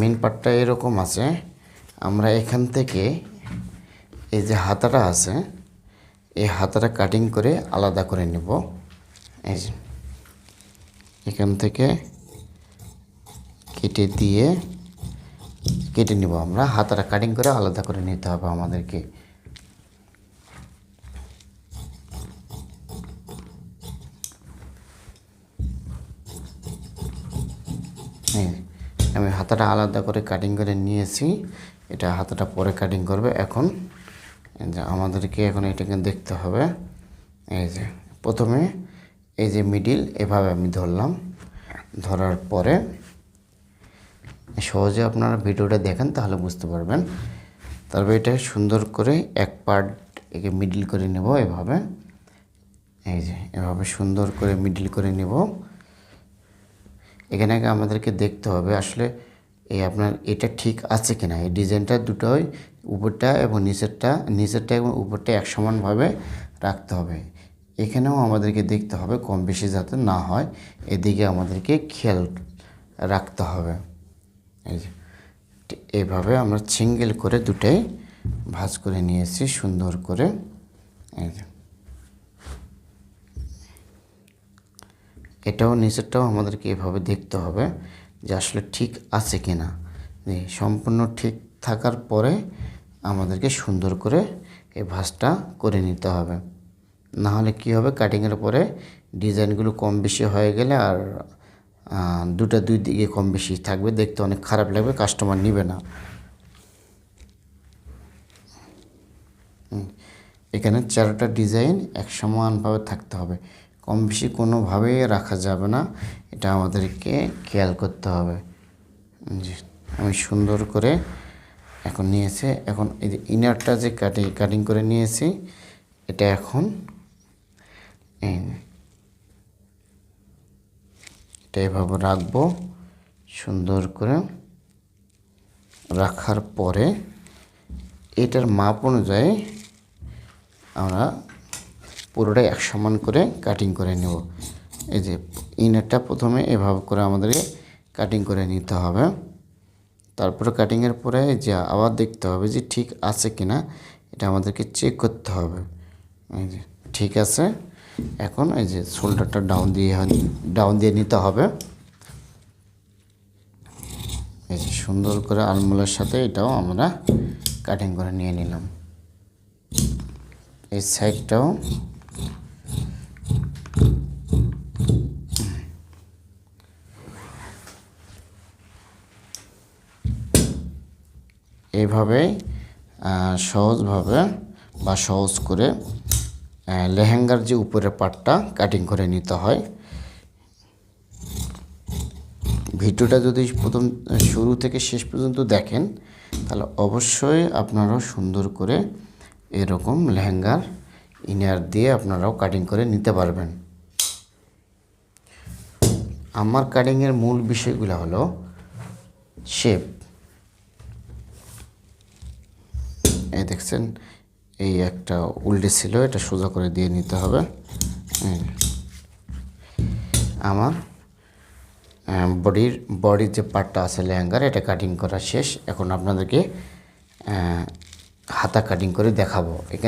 Main পার্টটা এরকম আছে। আমরা এখান থেকে এই যে হাতাটা আছে, এই হাতাটা কাটিং করে আলাদা করে নেব। এই যে এখান থেকে কেটে দিয়ে কেটে নেব আমরা। হাতাটা কাটিং করে আলাদা করে নিতে হবে আমাদেরকে এই, আমি হাতাটা আলাদা করে কাটিং করে নিয়েছি। এটা হাতাটা পরে কাটিং করবে। এখন যে আমাদেরকে এখন এটাকে দেখতে হবে। এই যে প্রথমে এই যে মিডিল এভাবে আমি ধরলাম। ধরার পরে সহজে আপনারা ভিডিওটা দেখেন তাহলে বুঝতে পারবেন। তারপর এটা সুন্দর করে এক পার্ট একে মিডিল করে নেব এভাবে। এই যে এভাবে সুন্দর করে মিডিল করে নেব। এখানে আগে আমাদেরকে দেখতে হবে আসলে এই আপনার এটা ঠিক আছে কিনা। এই ডিজাইনটা দুটোই উপরটা এবং নিচেরটা নিচেরটা এবং উপরটা এক সমানভাবে রাখতে হবে। এখানেও আমাদেরকে দেখতে হবে কম বেশি যাতে না হয়, এদিকে আমাদেরকে খেয়াল রাখতে হবে। এই যে ঠিক এইভাবে আমরা সিঙ্গেল করে দুটাই ভাঁজ করে নিয়েছি, সুন্দর করে। এই যে। এটাও নিচেরটাও আমাদেরকে এভাবে দেখতে হবে যে আসলে ঠিক আছে কি না। সম্পূর্ণ ঠিক থাকার পরে আমাদেরকে সুন্দর করে এই ভাঁজটা করে নিতে হবে। না হলে কী হবে? কাটিংয়ের পরে ডিজাইনগুলো কম বেশি হয়ে গেলে আর দুটা দুই দিকে কম বেশি থাকবে। দেখতে অনেক খারাপ লাগবে কাস্টমার নেবে না। এখানে চারোটা ডিজাইন এক সমানভাবে থাকতে হবে। কম বেশি কোনোভাবেই রাখা যাবে না। এটা আমাদেরকে খেয়াল করতে হবে। জি, আমি সুন্দর করে এখন নিয়েছে, এখন এই যে ইনারটা যে কাটি কাটিং করে নিয়েছি, এটা এখন এটা এভাবে রাখব, সুন্দর করে রাখার পরে এটার মাপ অনুযায়ী আমরা পুরোটাই এক সমান করে কাটিং করে নেব। এই যে ইনারটা প্রথমে এভাবে করে আমাদেরকে কাটিং করে নিতে হবে। তারপরে কাটিংয়ের পরে যে আবার দেখতে হবে যে ঠিক আছে কি না এটা আমাদেরকে চেক করতে হবে। এই যে ঠিক আছে, এখন এই যে শোল্ডারটা ডাউন দিয়ে ডাউন দিয়ে নিতে হবে। এই যে সুন্দর করে আলমোলার সাথে এটাও আমরা কাটিং করে নিয়ে নিলাম। এই সাইডটাও এইভাবেই সহজভাবে বা সহজ করে লেহেঙ্গার যে উপরের পার্টটা কাটিং করে নিতে হয়। ভিডিওটা যদি প্রথম, শুরু থেকে শেষ পর্যন্ত দেখেন, তাহলে অবশ্যই আপনারাও সুন্দর করে এরকম লেহেঙ্গার ইনার দিয়ে আপনারাও কাটিং করে নিতে পারবেন। আমার কাটিংয়ের মূল বিষয়গুলো হলো শেপ এই দেখছেন, এই একটা উল্টে ছিল, এটা সোজা করে দিয়ে নিতে হবে। আমার বডির বডির যে পার্টটা আছে লেহেঙ্গার, এটা কাটিং করা শেষ। এখন আপনাদেরকে হাতা কাটিং করে দেখাবো। এখানে